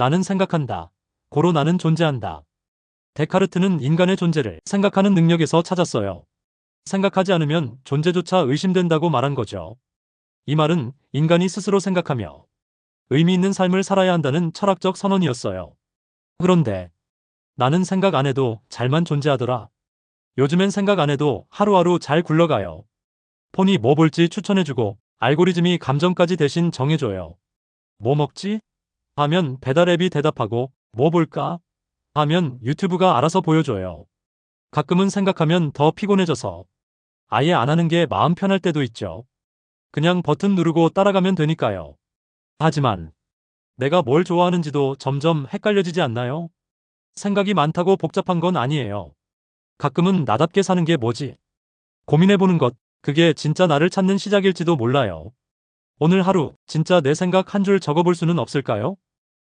나는 생각한다. 고로 나는 존재한다. 데카르트는 인간의 존재를 생각하는 능력에서 찾았어요. 생각하지 않으면 존재조차 의심된다고 말한 거죠. 이 말은 인간이 스스로 생각하며 의미 있는 삶을 살아야 한다는 철학적 선언이었어요. 그런데 나는 생각 안 해도 잘만 존재하더라. 요즘엔 생각 안 해도 하루하루 잘 굴러가요. 폰이 뭐 볼지 추천해주고 알고리즘이 감정까지 대신 정해줘요. 뭐 먹지? 하면 배달 앱이 대답하고 뭐 볼까? 하면 유튜브가 알아서 보여줘요. 가끔은 생각하면 더 피곤해져서 아예 안 하는 게 마음 편할 때도 있죠. 그냥 버튼 누르고 따라가면 되니까요. 하지만 내가 뭘 좋아하는지도 점점 헷갈려지지 않나요? 생각이 많다고 복잡한 건 아니에요. 가끔은 나답게 사는 게 뭐지? 고민해보는 것, 그게 진짜 나를 찾는 시작일지도 몰라요. 오늘 하루 진짜 내 생각 한 줄 적어볼 수는 없을까요?